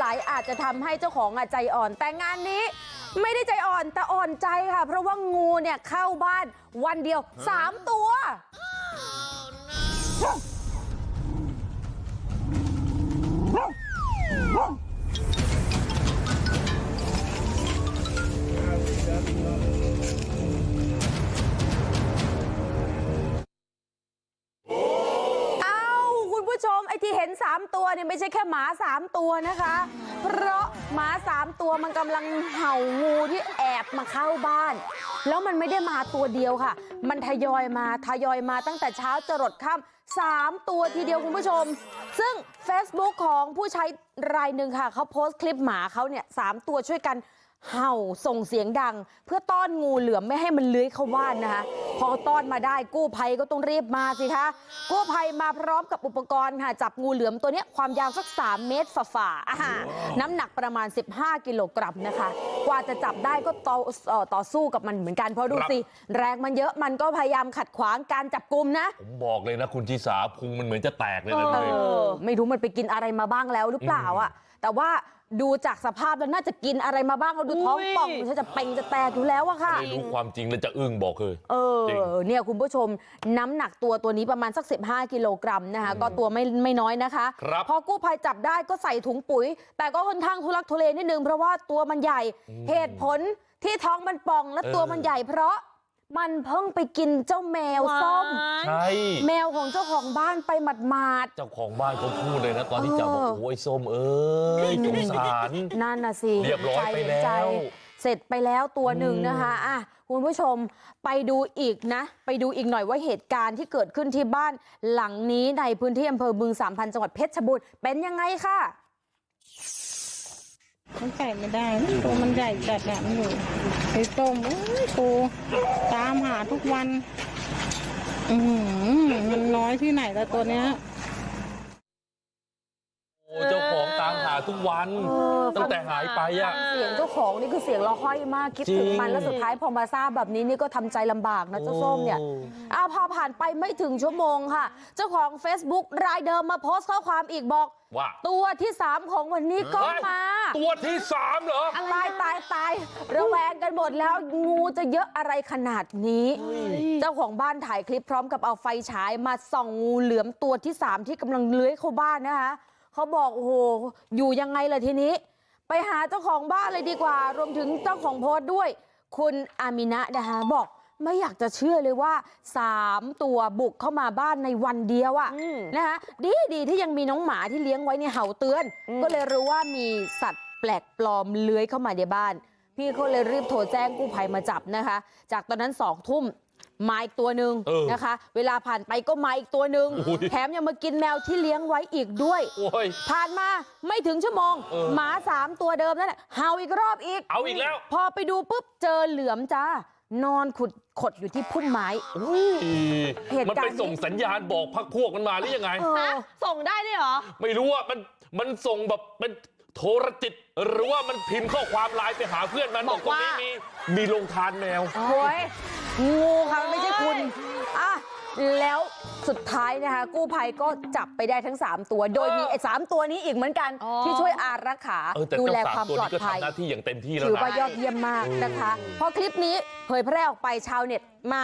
ไหลอาจจะทำให้เจ้าของอใจอ่อน แต่งานนี้ไม่ได้ใจอ่อนแต่อ่อนใจค่ะ เพราะว่างูเนี่ยเข้าบ้านวันเดียว 3 ตัว ที่เห็น3ตัวเนี่ยไม่ใช่แค่หมา3ตัวนะคะเพราะหมา3ตัวมันกำลังเห่างูที่แอบมาเข้าบ้านแล้วมันไม่ได้มาตัวเดียวค่ะ มันทยอยมาทยอยมาตั้งแต่เช้าจรดค่ำสามตัวทีเดียวคุณผู้ชม ซึ่ง Facebook ของผู้ใช้รายหนึ่งค่ะเขาโพสต์คลิปหมาเขาเนี่ยสามตัวช่วยกัน เห่าส่งเสียงดังเพื่อต้อนงูเหลือมไม่ให้มันเลื้อยเข้าบ้านนะคะพอต้อนมาได้กู้ภัยก็ต้องรีบมาสิคะกู้ภัยมาพร้อมกับอุปกรณ์ค่ะจับงูเหลือมตัวเนี้ยความยาวสัก3เมตรฝ่าๆอ่าน้ำหนักประมาณ 15 กิโลกรัมนะคะ กว่าจะจับได้ก็ต่อเอ่อต่อสู้กับมันเหมือนกันเพราะดูสิแรงมันเยอะมันก็พยายามขัดขวางการจับกลุ่มนะผมบอกเลยนะคุณชิสาพุงมันเหมือนจะแตกเลยนะเอเลยอไม่รู้มันไปกินอะไรมาบ้างแล้วหรือเปล่าอะแต่ว่า ดูจากสภาพแล้วน่าจะกินอะไรมาบ้างเราดูท้องอุ้ยป่องฉันจะเป่งจะแตกอยู่แล้วอะค่ะไม่รู้ความจริงแล้วจะอึ้งบอกเลยเออจริงเนี่ยคุณผู้ชมน้ำหนักตัวตัวนี้ประมาณสัก 15 กิโลกรัมนะคะ ก็ตัวไม่ไม่น้อยนะคะครับพอกู้ภัยจับได้ก็ใส่ถุงปุ๋ย แต่ก็ค่อนข้างทุลักทุเลนิดนึงเพราะว่าตัวมันใหญ่เหตุผลที่ท้องมันป่องและตัวมันใหญ่เพราะ มันเพิ่งไปกินเจ้าแมวส้มใช่แมวของเจ้าของบ้านไปหมาดๆเจ้าของบ้านเขาพูดเลยนะตอนที่จับบอกเออโอ้ยส้มเอ้ยสงสารนั่นน่ะสิเรียบร้อยไปเห็นใจแล้วเสร็จไปแล้วตัวหนึ่งนะคะอะคุณผู้ชมไปดูอีกนะ ไปดูอีกหน่อยว่าเหตุการณ์ที่เกิดขึ้นที่บ้านหลังนี้ในพื้นที่อำเภอบึงสามพันจังหวัดเพชรบูรณ์เป็นยังไงค่ะมันไก่ไม่ได้นะตัวมันใหญ่จัดอะมันอยู่ ไปต้มโอ้ยปูตามหาทุกวัน อืมมันน้อยที่ไหนแล้วตัวเนี้ย ทุกวันเออตั้งแต่หายไปอะ เสียงเจ้าของนี่คือเสียงร้องไห้มากคิดถึงมันจริงแล้วสุดท้ายพอมาทราบแบบนี้นี่ก็ทำใจลำบากนะเจ้าส้มเนี่ยโอ้เอาพอผ่านไปไม่ถึงชั่วโมงค่ะ เจ้าของ Facebook รายเดิมมาโพสต์ข้อความอีกบอกว่าตัวที่3ของวันนี้ก็เฮ้ยมา ตัวที่สามเหรอตายตายตายระแวงกันหมดแล้วงูจะเยอะอะไรขนาดนี้ เจ้าของบ้านถ่ายคลิปพร้อมกับเอาไฟฉายมาส่องงูเหลือมตัวที่3ที่กำลังเลื้อยเข้าบ้านนะคะ เขาบอกโอ้โหอยู่ยังไงล่ะทีนี้ไปหาเจ้าของบ้านเลยดีกว่ารวมถึงเจ้าของโพสต์ด้วยคุณอามินะนะคะบอกไม่อยากจะเชื่อเลยว่า3ตัวบุกเข้ามาบ้านในวันเดียวอะอืมนะคะดีดีที่ยังมีน้องหมาที่เลี้ยงไว้เนี่ยเห่าเตือนอืมก็เลยรู้ว่ามีสัตว์แปลกปลอมเลื้อยเข้ามาในบ้าน พี่เขาเลยรีบโทรแจ้งกู้ภัยมาจับนะคะ จากตอนนั้นสองทุ่ม มาอีกตัวหนึ่งเออนะคะ เวลาผ่านไปก็มาอีกตัวหนึ่งโอ้ยแถมยังมากินแมวที่เลี้ยงไว้อีกด้วยโอ้ยผ่านมาไม่ถึงชั่วโมงเออหมาสามตัวเดิมนั่นแหละเห่าอีกรอบอีกเอาอีกแล้ว พอไปดูปุ๊บเจอเหลือมจ้านอนขุดขดอยู่ที่พุ่มไม้อุ้ยเหตุมันการณ์ไปส่งสัญญาณบอกพักพวกมันมาหรือยังไงเออส่งได้ด้วยเหรอ ไม่รู้ว่ามันมันส่งแบบเป็น โทรจิตหรือว่ามันพิมพ์ข้อความไลน์ไปหาเพื่อนมันบบออกกตรงนี้ว่ามีมีโรงทานแมวโอ้ยงูค่ะมันไม่ใช่คุณอะแล้วสุดท้ายนะคะ กู้ภัยก็จับไปได้ทั้ง 3 ตัว โดยมีไอ้สามตัวนี้อีกเหมือนกันอ๋อที่ช่วยอารักขาเออแต่ดูแลเจ้าคสาวามตัวปลอนี้ดก็ภัยทำหน้าที่อย่างเต็มที่แล้วถือนะว่ายอดเยี่ยมมากนะคะพอคลิปนี้เผยแพร่ออกไปชาวเน็ตมา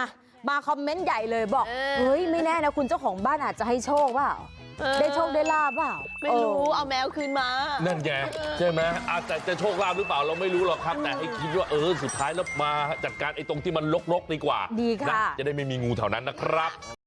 มาคอมเมนต์ใหญ่เลยบอกเออเฮ้ยไม่แน่นะคุณเจ้าของบ้านอาจจะให้โชคเปล่าเออ ได้โชคได้ลาบเปล่าไม่รู้เออเอาแมวคืนมานั่นไงใช่ไหมอาจจะจะโชคลาภหรือเปล่าเราไม่รู้หรอกครับ แต่ให้คิดว่าเออสุดท้ายแล้วมาจัดการไอ้ตรงที่มันลกๆดีกว่าดีค่ะนจะได้ไม่มีงูแถวนั้นนะครับ